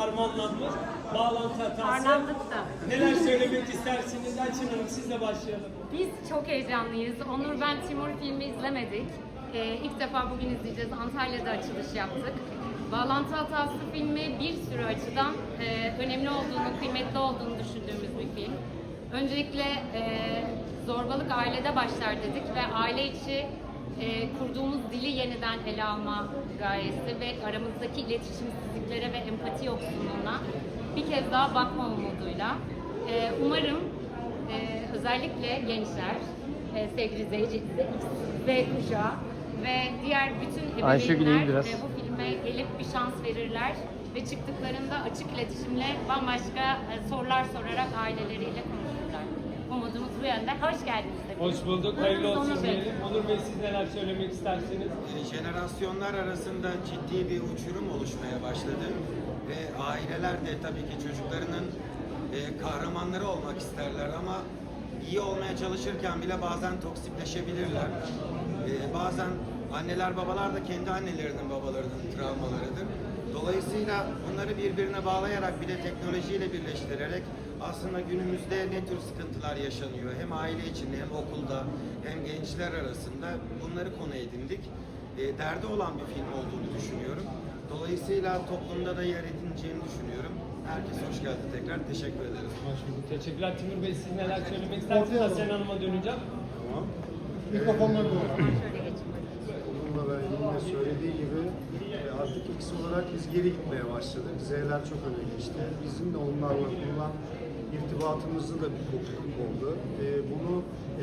harmanlanmış bağlantı hatası. Harmanlık da. Neler söylemek istersiniz? Elçin Hanım sizle başlayalım. Biz çok heyecanlıyız. Onur ben Timur filmi izlemedik. Ee, ilk defa bugün izleyeceğiz. Antalya'da açılış yaptık. Bağlantı hatası filmi bir sürü açıdan e, önemli olduğunu, kıymetli olduğunu düşündüğümüz bir film. Öncelikle e, zorbalık ailede başlar dedik ve aile içi e, kurduğumuz dili yeniden ele alma gayesi ve aramızdaki iletişimsizliklere ve empati yoksunluğuna bir kez daha bakma umuduyla. E, umarım ee, özellikle gençler, e, sevgili Z, Z kuşağı ve diğer bütün ebeveynler biraz. e, bu filme gelip bir şans verirler ve çıktıklarında açık iletişimle bambaşka e, sorular sorarak aileleriyle konuşurlar. Umudumuz bu yönde. Hoş geldiniz. hepiniz. Hoş bulduk. Hayırlı Onur olsun Bey. diyelim. Onur Bey siz neler söylemek istersiniz? E, jenerasyonlar arasında ciddi bir uçurum oluşmaya başladı ve aileler de tabii ki çocuklarının e, kahramanları olmak isterler ama iyi olmaya çalışırken bile bazen toksikleşebilirler. E, bazen anneler babalar da kendi annelerinin babalarının travmalarıdır. Dolayısıyla bunları birbirine bağlayarak bir de teknolojiyle birleştirerek aslında günümüzde ne tür sıkıntılar yaşanıyor hem aile içinde hem okulda hem gençler arasında bunları konu edindik. E, derdi olan bir film olduğunu düşünüyorum. Dolayısıyla toplumda da yer edineceğini düşünüyorum. Herkese hoş geldi tekrar. Teşekkür ederim. Hoş bulduk. Teşekkürler. Timur Bey siz neler söylemek istersiniz? Aslen Hanım'a döneceğim. Mikrofonları doğru. Şöyle geçin. Bununla da yine söylediği gibi e, artık X olarak biz geri gitmeye başladık. Z'ler çok öne geçti. Bizim de onlarla kurulan irtibatımızda da bir kopukluk oldu. E, bunu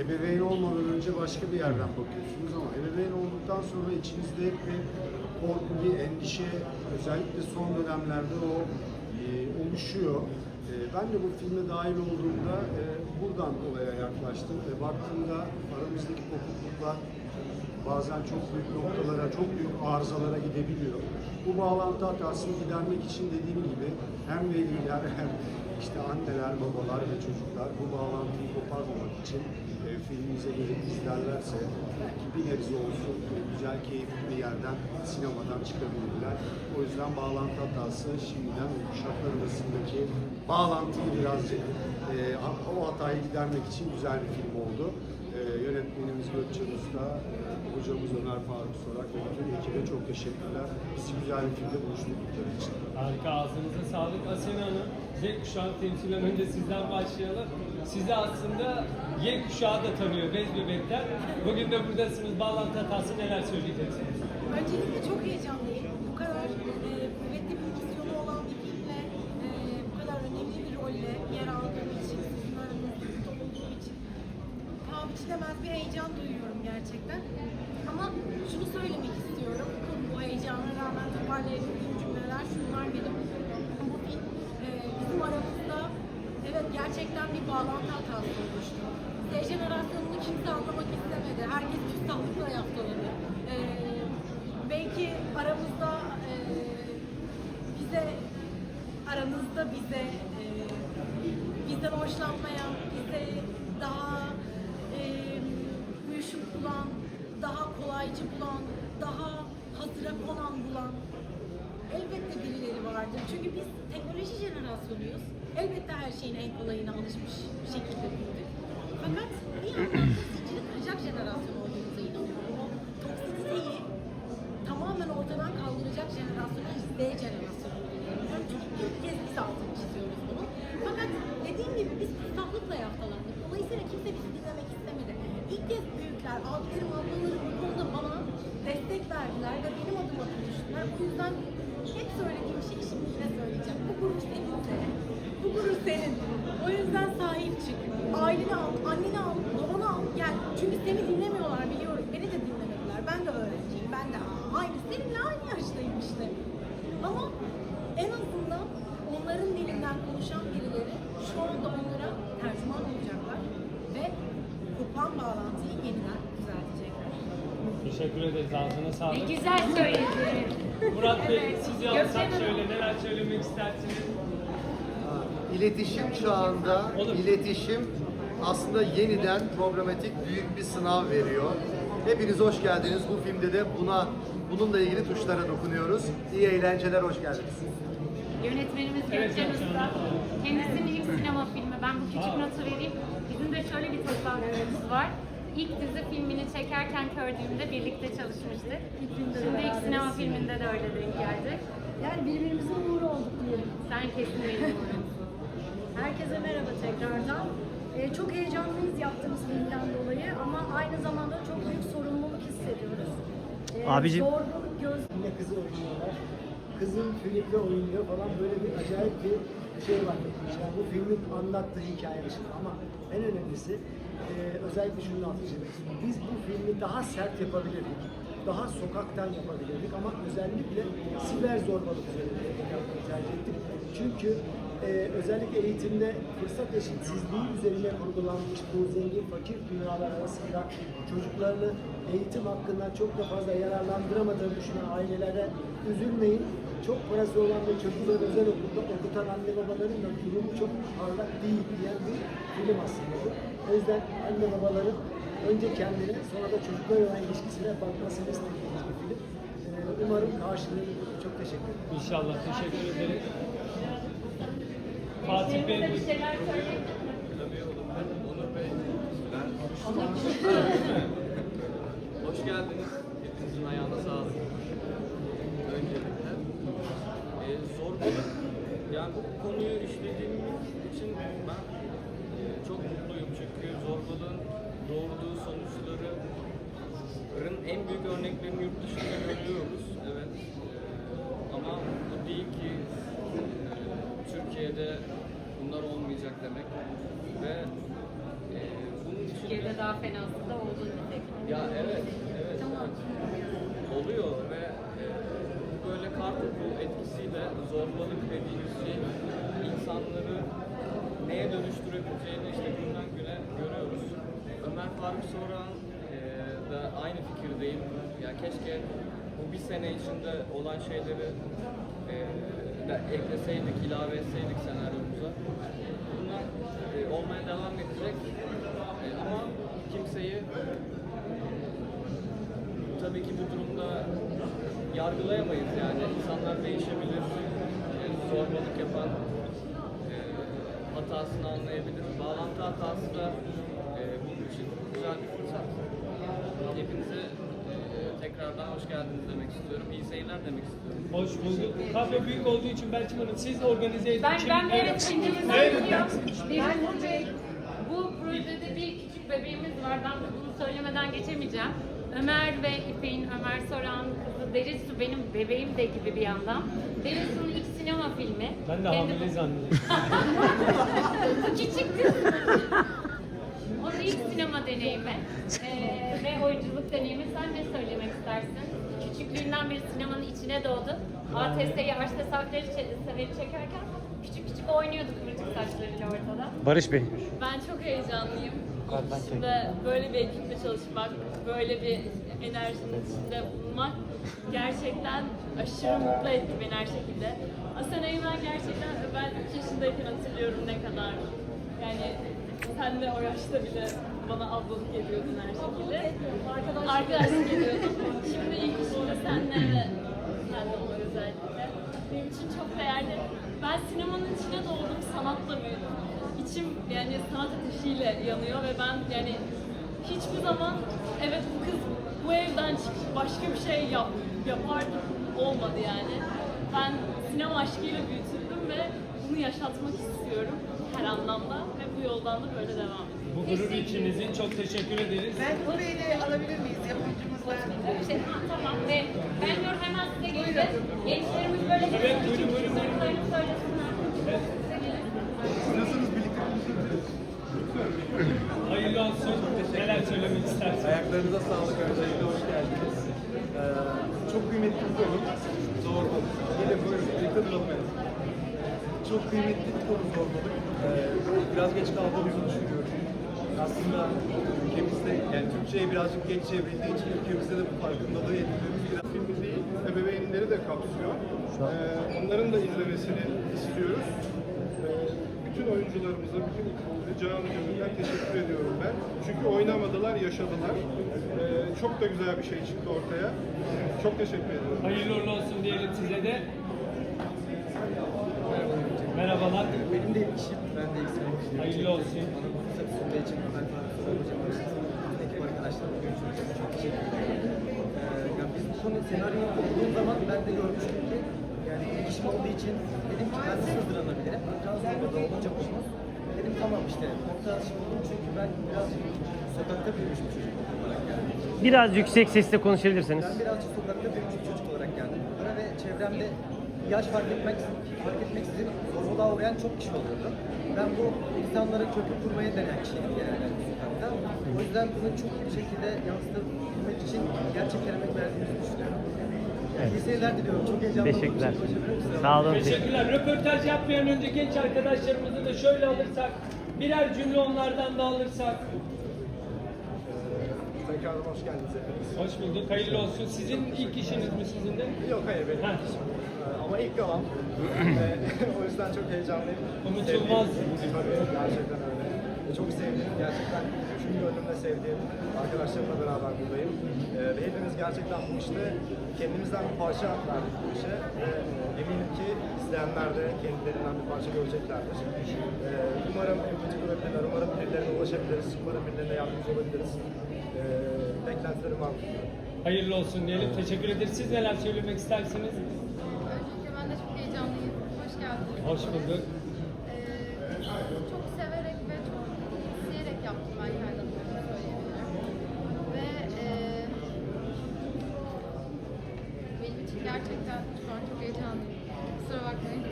ebeveyn olmadan önce başka bir yerden bakıyorsunuz ama ebeveyn olduktan sonra içinizde hep bir korku, bir endişe, özellikle son dönemlerde o e, oluşuyor. E, ben de bu filme dahil olduğumda e, buradan olaya yaklaştım ve baktığımda aramızdaki kopukluklar bazen çok büyük noktalara, çok büyük arızalara gidebiliyor. Bu bağlantı hatasını gidermek için dediğim gibi hem veliler hem işte anneler, babalar ve çocuklar bu bağlantıyı koparmamak için e, filmimize gelip izlerlerse belki bir nebze olsun e, güzel, keyifli bir yerden, sinemadan çıkabilirler. O yüzden bağlantı hatası şimdiden o kuşaklar arasındaki bağlantıyı birazcık e, o hatayı gidermek için güzel bir film oldu. Yönetmenimiz Gökçen Usta, e, hocamız Ömer Faruk Sorak ve bütün ekibe çok teşekkürler. Bizi güzel bir filmde buluşturdukları için. Harika. Ağzınıza sağlık. Asena Hanım, Z kuşağı temsilen önce sizden başlayalım. Sizi aslında Y kuşağı da tanıyor bez bebekler. Bugün de buradasınız. Bağlantı hatası neler söyleyeceksiniz? Öncelikle çok heyecanlıyım. Bu kadar e, kuvvetli bir vizyonu olan bir filmle, e, bu kadar önemli bir rolle yer aldığım için, sizin aranızda olduğum için paha biçilemez bir heyecan duyuyorum gerçekten. Ama şunu söylemek istiyorum. Bu heyecana rağmen toparlayabildiğim cümleler şunlar benim. Bu e, bizim aramızda evet gerçekten bir bağlantı hatası oluştu. Z jenerasyonunu kimse anlamak istemedi. Herkes küstahlıkla yaftaladı. E, belki aramızda e, bize aranızda bize e, bizden hoşlanmayan, bize daha kolaycı bulan, daha hazıra konan bulan elbette birileri vardır. Çünkü biz teknoloji jenerasyonuyuz. Elbette her şeyin en kolayına alışmış şekilde büyüdük. Fakat bir yandan da zinciri kıracak jenerasyon olduğumuza inanıyorum. O toksisiteyi tamamen ortadan kaldıracak jenerasyon Z jenerasyonu olduğunu Çünkü ilk kez biz altını çiziyoruz bunu. Fakat dediğim gibi biz küstahlıkla yaftalandık. Dolayısıyla kimse bizi dinlemek istemedi. İlk kez büyükler, abilerim, ablalarım destek verdiler ve benim adıma konuştular. O yüzden hep söylediğim şey şimdi yine söyleyeceğim. Bu gurur senin de. Bu gurur senin. O yüzden sahip çık. Aileni al, anneni al, babanı al. Gel. Çünkü seni dinlemiyorlar biliyorum. Beni de dinlemediler. Ben de öğrenciyim. Ben de aynı. Seninle aynı yaştayım işte. Ama en azından onların dilinden konuşan birileri şu anda onlara tercüman olacaklar ve kopan bağlantıyı yeniden düzeltecekler. Teşekkür ederiz. Ağzına Ne sağlık. güzel söyledin. Murat Bey, Evet. sizi alsak şöyle neler söylemek istersiniz? İletişim çağında Olur. iletişim aslında yeniden problematik büyük bir sınav veriyor. Hepiniz hoş geldiniz. Bu filmde de buna bununla ilgili tuşlara dokunuyoruz. İyi eğlenceler, hoş geldiniz. Yönetmenimiz Evet, Gökçen Gökçen Usta. Kendisinin ilk sinema filmi. Ben bu küçük notu vereyim. Bizim de şöyle bir tasarrufumuz var. İlk dizi filmini çekerken gördüğümde birlikte çalışmıştık. Şimdi ilk sinema filminde de öyle denk geldik. Yani birbirimizin uğru olduk diyelim. Sen kesin benim uğrumsun. Herkese merhaba tekrardan. Ee, çok heyecanlıyız yaptığımız filmden dolayı ama aynı zamanda çok büyük sorumluluk hissediyoruz. Ee, Abicim. Zorluk, göz... Yine kızı oynuyorlar. Kızın filmde oynuyor falan böyle bir acayip bir şey var. Yani bu filmin anlattığı hikaye dışında ama en önemlisi e, özellikle şunu anlatacağım. Biz bu filmi daha sert yapabilirdik. Daha sokaktan yapabilirdik ama özellikle siber zorbalık üzerine yapmayı tercih ettik. Çünkü e, özellikle eğitimde fırsat eşitsizliği üzerine kurgulanmış bu zengin fakir dünyalar arasında çocuklarını eğitim hakkından çok da fazla yararlandıramadığını düşünen ailelere üzülmeyin. Çok parası olan ve çocukları özel okulda okutan anne babaların da durumu çok parlak değil diyen bir film aslında bu. O yüzden anne babaların önce kendine sonra da çocuklar olan ilişkisine bakmasını istediğimiz bir film. Ee, umarım karşılığını bulur. Çok teşekkür ederim. İnşallah. Teşekkür ederiz. Fatih Bey bir şeyler söyleyin. Hoş geldiniz. Hepinizin ayağına sağlık. Öncelikle. Ee, zorbalık, yani bu konuyu işlediğimiz için ben e, çok mutluyum. Çünkü zorbalığın doğurduğu sonuçların en büyük örneklerini yurt dışında görüyoruz. Evet. Ee, ama bu değil ki e, Türkiye'de bunlar olmayacak demek. Ve e, bunun için de- Türkiye'de daha fenası da olduğu nitekim. ya evet, evet. Oluyor ve e, bu etkisiyle zorbalık dediğimiz şey insanları neye dönüştürebileceğini işte günden güne görüyoruz. Ömer Faruk Soran e, da aynı fikirdeyim. Ya keşke bu bir sene içinde olan şeyleri e, de ekleseydik, ilave etseydik senaryomuza. Bunlar e, olmaya devam edecek. E, ama kimseyi tabii ki bu durumda yargılayamayız yani. İnsanlar değişebilir. E, zorbalık yapan e, hatasını anlayabilir. Bağlantı hatası da e, bunun için güzel bir fırsat. Hepinize e, tekrardan hoş geldiniz demek istiyorum. İyi seyirler demek istiyorum. Hoş bulduk. Kadro büyük olduğu için Belçim Hanım siz organize edin. Ben, ben evet Evet. biliyorum. Birisi Bey, bu projede bir küçük bebeğimiz var. Ben de bunu söylemeden geçemeyeceğim. Ömer ve İpek'in, Ömer Soran kızı Derisu benim bebeğim de gibi bir yandan. Derisu'nun ilk sinema filmi. Ben de Kendi- hamile zannediyorum. Küçük kız. Onun ilk sinema deneyimi eee, ve oyunculuk deneyimi. Sen ne söylemek istersin? Küçüklüğünden beri sinemanın içine doğdu. ATS'yi Arş Tesadüfleri Severi çekerken küçük küçük oynuyordu kıvırcık saçlarıyla ortada. Barış Bey. Ben çok heyecanlıyım. İlk içinde böyle bir ekiple çalışmak, böyle bir enerjinin içinde bulunmak gerçekten aşırı mutlu etti beni her şekilde. Asena'yı ben gerçekten ben 2 yaşındayken hatırlıyorum ne kadar. Yani sen de o yaşta bile bana ablalık ediyordun her şekilde. Arkadaşlık ediyordun. Şimdi ilk işimde senle ve sen de özellikle. Benim için çok değerli. Ben sinemanın içine doğdum, sanatla büyüdüm. İçim yani sanat ateşiyle yanıyor ve ben yani hiçbir zaman evet bu kız bu evden çıkıp başka bir şey yap, yapardı olmadı yani. Ben sinema aşkıyla büyütüldüm ve bunu yaşatmak istiyorum her anlamda ve bu yoldan da böyle devam ediyorum. Bu gurur içinizin çok teşekkür ederiz. Ben orayı da alabilir miyiz yapımcımızla? Şey, ha, tamam ve ben diyorum hemen size geleceğiz. Gençlerimiz böyle Evet, buyurun, buyurun, buyurun. Sorunlarını söylesinler. Size gelin. Hayırlı olsun. Neler söylemek istersiniz? Ayaklarınıza sağlık öncelikle hoş geldiniz. Ee, çok kıymetli bir konu. Zorbalık. Yine buyurun, birlikte duralım en azından. Çok kıymetli bir konu zorbalık. Ee, biraz geç kaldığımızı düşünüyorum. Aslında ülkemizde, yani Türkçe'ye birazcık geç çevrildiği için ülkemizde de bu farkındalığı edinmemiz biraz Filmi değil, ebeveynleri de kapsıyor. Ee, onların da izlemesini istiyoruz. Ee, bütün oyuncularımıza, bütün canı gönülden teşekkür ediyorum ben. Çünkü oynamadılar, yaşadılar. Ee, çok da güzel bir şey çıktı ortaya. Çok teşekkür ediyorum. Hayırlı olsun diyelim size de. Merhabalar. Benim de işim, ben de ilk sene düşünüyorum. Hayırlı olsun. Bana bu fırsatı sunduğu için Ömer Faruk Soran Hocam başlasın. Ekip arkadaşlarım görüşürüz. Çok teşekkür ederim. Ee, ya biz bu konu senaryoyu okuduğum zaman ben de görmüştüm ki yani ilk işim olduğu için dedim ki ben sığdırılabilirim. Trabzon'da olunca bulunuz. Dedim tamam işte nokta atışı buldum çünkü ben biraz sokakta büyümüş bir çocuk olarak geldim. Biraz yüksek sesle konuşabilirseniz. Ben birazcık sokakta büyümüş bir çocuk olarak geldim buraya ve çevremde yaş fark etmek fark etmeksizin zorbalığa uğrayan çok kişi oluyordu. Ben bu insanlara köprü kurmaya denen kişiyim genelde sokakta. O yüzden bunu çok iyi bir şekilde yansıtabilmek için gerçekten emek verdiğimizi düşünüyorum. İyi seyirler diliyorum. Çok heyecanlı Teşekkürler. Sağ olun. Teşekkürler. Röportaj yapmayan önce genç arkadaşlarımızı da şöyle alırsak, birer cümle onlardan da alırsak. Tekrardan hoş geldiniz hepiniz. Hoş bulduk, hayırlı olsun. Sizin ilk işiniz mi sizin de? Yok hayır benim Ha. ilk işim. Ee, Ama ilk galam. Ee, o yüzden çok heyecanlıyım. Unutulmaz. Sevdiğim- Tabii gerçekten öyle. Ee, Çok sevdiğim, gerçekten çünkü gönlümle sevdiğim arkadaşlarımla beraber buradayım. Ee, Ve hepimiz gerçekten bu işte kendimizden bir parça verdik bu işe. Ve eminim ki izleyenler de kendilerinden bir parça göreceklerdir. Ee, Umarım empati kurabilirler, umarım birilerine ulaşabiliriz, umarım birilerine yardımcı olabiliriz. Ee, Beklentilerim var. Hayırlı olsun diyelim. Teşekkür ederiz. Siz neler söylemek istersiniz? Öncelikle ben de çok heyecanlıyım. Hoş geldiniz. Hoş bulduk. Ee, çok severek ve çok isteyerek yaptım ben kendi adıma söyleyebilirim. Ve e, benim için gerçekten şu an çok heyecanlıyım. Kusura bakmayın.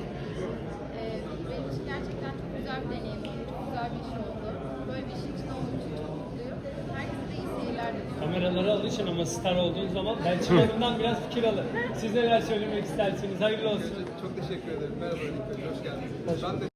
Ee, benim için gerçekten çok güzel bir deneyim oldu. Çok güzel bir iş oldu. Böyle bir işin içinde olduğum için çok diliyorum. Kameralara alışın ama star olduğun zaman Belçin Hanım'dan biraz fikir alın. Siz neler söylemek istersiniz? Hayırlı olsun. Çok teşekkür ederim. Merhaba, hoş geldiniz. Ben de